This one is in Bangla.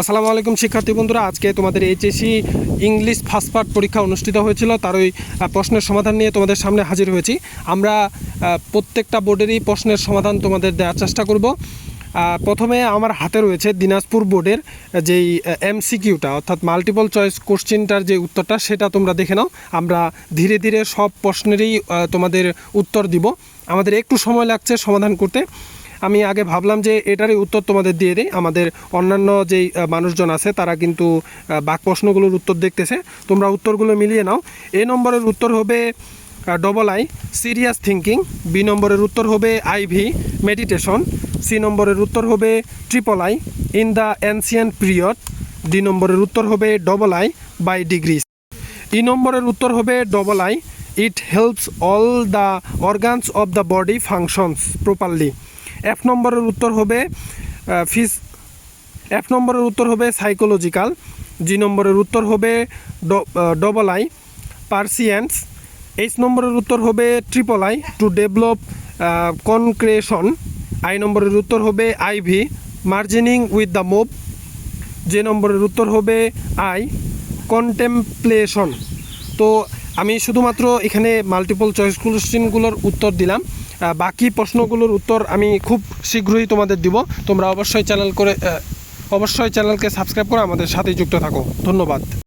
আসসালামু আলাইকুম, শিক্ষার্থী বন্ধুরা। আজকে তোমাদের এইচএসসি ইংলিশ ফার্স্ট পার্ট পরীক্ষা অনুষ্ঠিত হয়েছিল, তার ওই প্রশ্নের সমাধান নিয়ে তোমাদের সামনে হাজির হয়েছি। আমরা প্রত্যেকটা বোর্ডেরই প্রশ্নের সমাধান তোমাদের দেওয়ার চেষ্টা করব। প্রথমে আমার হাতে রয়েছে দিনাজপুর বোর্ডের যেই এমসিকিউটা, অর্থাৎ মাল্টিপল চয়েস কোশ্চেনটার যে উত্তরটা, সেটা তোমরা দেখে নাও। আমরা ধীরে ধীরে সব প্রশ্নেরই তোমাদের উত্তর দিব। আমাদের একটু সময় লাগছে সমাধান করতে। আমি আগে ভাবলাম যে এটারই উত্তর তোমাদের দিয়ে দিই। আমাদের অন্যান্য যেই মানুষজন আছে, তারা কিন্তু বাক প্রশ্নগুলোর উত্তর দেখতেছে। তোমরা উত্তরগুলো মিলিয়ে নাও। এ নম্বরের উত্তর হবে double I serious thinking B নম্বরের উত্তর হবে আইভি মেডিটেশন সি নম্বরের উত্তর হবে triple I in the ancient period D নম্বরের উত্তর হবে double I by degrees E নম্বরের উত্তর হবে double I it helps all the organs of the body functions properly F নম্বরের উত্তর হবে ফিজ এফ নম্বরের উত্তর হবে সাইকোলজিক্যাল জি নম্বরের উত্তর হবে ডবল আই পার্সিয়েন্স এইচ নম্বরের উত্তর হবে triple I to develop concentration I নম্বরের উত্তর হবে IV merging with the move J নম্বরের উত্তর হবে আই কন্টেম্পলেশন তো আমি শুধুমাত্র এখানে মাল্টিপল চয়েস কোশ্চেনগুলোর উত্তর দিলাম। বাকি প্রশ্নগুলোর উত্তর আমি খুব শীঘ্রই তোমাদের দিব। তোমরা অবশ্যই চ্যানেল করে অবশ্যই চ্যানেলকে সাবস্ক্রাইব করে আমাদের সাথেই যুক্ত থাকো। ধন্যবাদ।